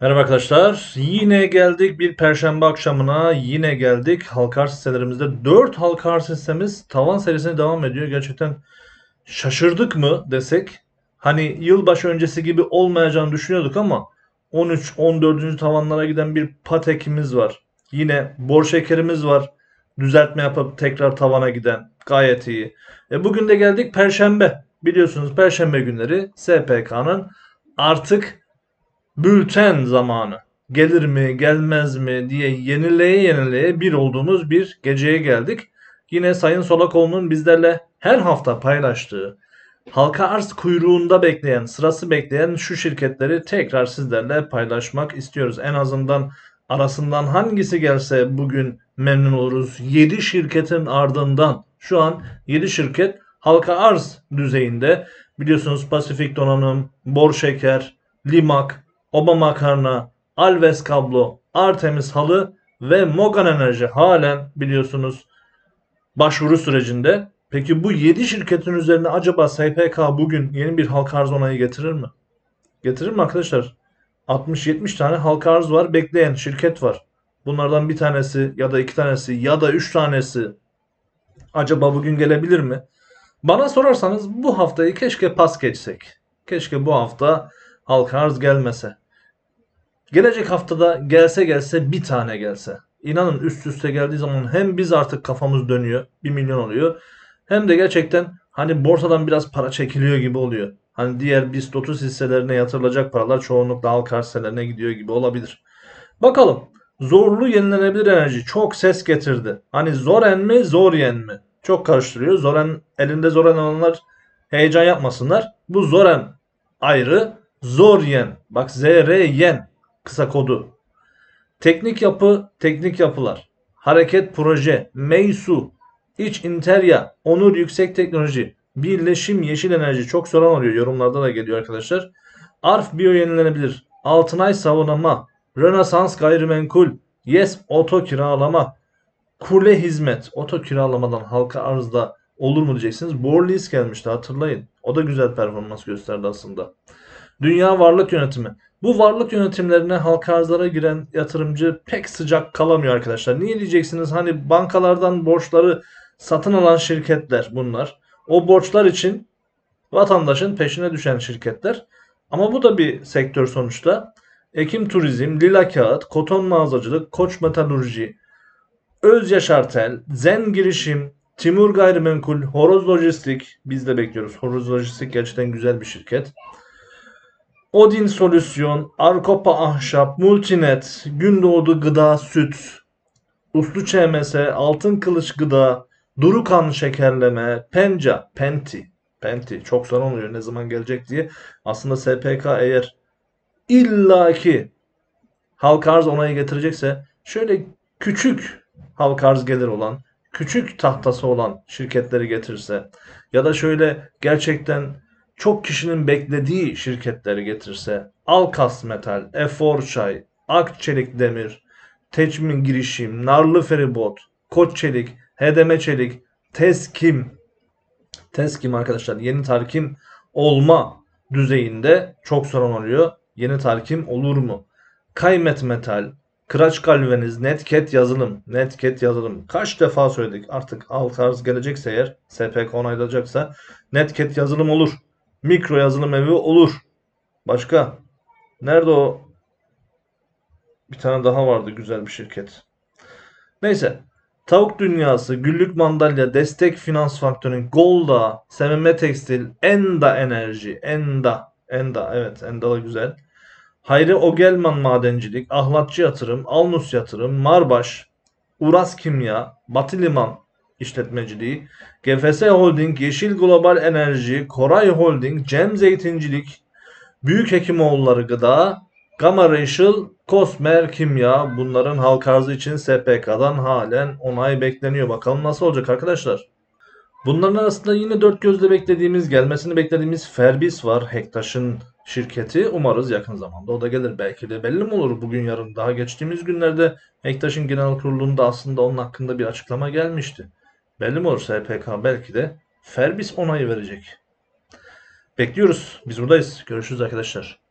Merhaba arkadaşlar. Yine geldik bir perşembe akşamına. Yine geldik. Halka arz hisselerimizde 4 halka arz tavan serisine devam ediyor. Gerçekten şaşırdık mı desek. Hani yılbaşı öncesi gibi olmayacağını düşünüyorduk ama 13-14. tavanlara giden bir patekimiz var. Yine bor şekerimiz var. Düzeltme yapıp tekrar tavana giden. Gayet iyi. E bugün de geldik perşembe. Biliyorsunuz perşembe günleri SPK'nın artık bülten zamanı. Gelir mi, gelmez mi diye yenileye yenileye bir olduğumuz bir geceye geldik. Yine Sayın Solakoğlu'nun bizlerle her hafta paylaştığı halka arz kuyruğunda bekleyen, sırası bekleyen şu şirketleri tekrar sizlerle paylaşmak istiyoruz. En azından arasından hangisi gelse bugün memnun oluruz. 7 şirketin ardından şu an 7 şirket halka arz düzeyinde. Biliyorsunuz Pasifik Donanım, Bor Şeker, Limak, Oba Makarna, Alves Kablo, Artemis Halı ve Mogan Enerji halen biliyorsunuz başvuru sürecinde. Peki bu 7 şirketin üzerine acaba SPK bugün yeni bir halka arz onayı getirir mi? Getirir mi arkadaşlar? 60-70 tane halka arz var bekleyen şirket var. Bunlardan bir tanesi ya da iki tanesi ya da üç tanesi acaba bugün gelebilir mi? Bana sorarsanız bu haftayı keşke pas geçsek. Keşke bu hafta halka arz gelmese. Gelecek haftada gelse gelse bir tane gelse. İnanın üst üste geldiği zaman hem biz artık kafamız dönüyor. 1 milyon oluyor. Hem de gerçekten hani borsadan biraz para çekiliyor gibi oluyor. Hani diğer BIST 30 hisselerine yatırılacak paralar çoğunlukla halka hisselerine gidiyor gibi olabilir. Bakalım. Zorlu yenilenebilir enerji çok ses getirdi. Hani Zoren mi Zoryen mi? Çok karıştırıyor. Zoren elinde Zoren olanlar heyecan yapmasınlar. Bu Zoren ayrı. Zoryen. Bak ZRYen kısa kodu. Teknik yapı, teknik yapılar. Hareket proje, Meysu, İç Interya, Onur Yüksek Teknoloji, Birleşim Yeşil Enerji çok soran oluyor. Yorumlarda da geliyor arkadaşlar. Arf Biyo yenilenebilir. Altınay Savunma, Rönesans Gayrimenkul, Yes Oto Kiralama, Kule Hizmet. Oto kiralamadan halka arzda olur mu diyeceksiniz. Borlis gelmişti hatırlayın. O da güzel performans gösterdi aslında. Dünya Varlık Yönetimi. Bu varlık yönetimlerine halka arzlara giren yatırımcı pek sıcak kalamıyor arkadaşlar. Niye diyeceksiniz? Hani bankalardan borçları satın alan şirketler bunlar. O borçlar için vatandaşın peşine düşen şirketler. Ama bu da bir sektör sonuçta. Ekim Turizm, Lila Kağıt, Koton Mağazacılık, Koç Metalurji, Öz Yaşartel, Zen Girişim, Timur Gayrimenkul, Horoz Lojistik. Biz de bekliyoruz. Horoz Lojistik gerçekten güzel bir şirket. Odin Solüsyon, Arkopa Ahşap, Multinet, Gündoğdu Gıda Süt, Uslu ÇMS, Altın Kılıç Gıda, Durukan Şekerleme, Penca, Penti. Penti çok sorun oluyor ne zaman gelecek diye. Aslında SPK eğer illaki halka arz onayı getirecekse şöyle küçük halka arz gelir olan, küçük tahtası olan şirketleri getirse ya da şöyle gerçekten çok kişinin beklediği şirketleri getirse Alkas Metal, Efor Çay, Akçelik Demir, Teçmin Girişim, Narlı Feribot, Koç Çelik, HDM Çelik, Teskim, Teskim arkadaşlar yeni tarkim olma düzeyinde çok sorun oluyor. Yeni tarkim olur mu? Kaymet Metal, Kıraç Galvaniz, Netcat yazılım, Netcat yazılım. Kaç defa söyledik artık alt gelecekse eğer SPK onaylayacaksa Netcat yazılım olur. Mikro yazılım evi olur. Başka? Nerede o? Bir tane daha vardı güzel bir şirket. Neyse. Tavuk Dünyası, Güllük Mandalya, Destek Finans Faktörün, Golda, SMM Tekstil, Enda Enerji, Enda, Enda evet Enda da güzel. Hayri Ogelman Madencilik, Ahlatçı Yatırım, Alnus Yatırım, Marbaş, Uras Kimya, Batı Liman İşletmeciliği, GFS Holding, Yeşil Global Enerji, Koray Holding, Cem Zeytincilik, Büyük Hekimoğulları Gıda, Gamma Racial, Cosmer Kimya bunların halk arzı için SPK'dan halen onay bekleniyor. Bakalım nasıl olacak arkadaşlar. Bunların arasında yine dört gözle beklediğimiz, gelmesini beklediğimiz Ferbis var. Hektaş'ın şirketi. Umarız yakın zamanda o da gelir. Belki de belli mi olur bugün yarın. Daha geçtiğimiz günlerde Hektaş'ın genel kurulunda aslında onun hakkında bir açıklama gelmişti. Belli mi olur SPK belki de Ferbis onayı verecek. Bekliyoruz. Biz buradayız. Görüşürüz arkadaşlar.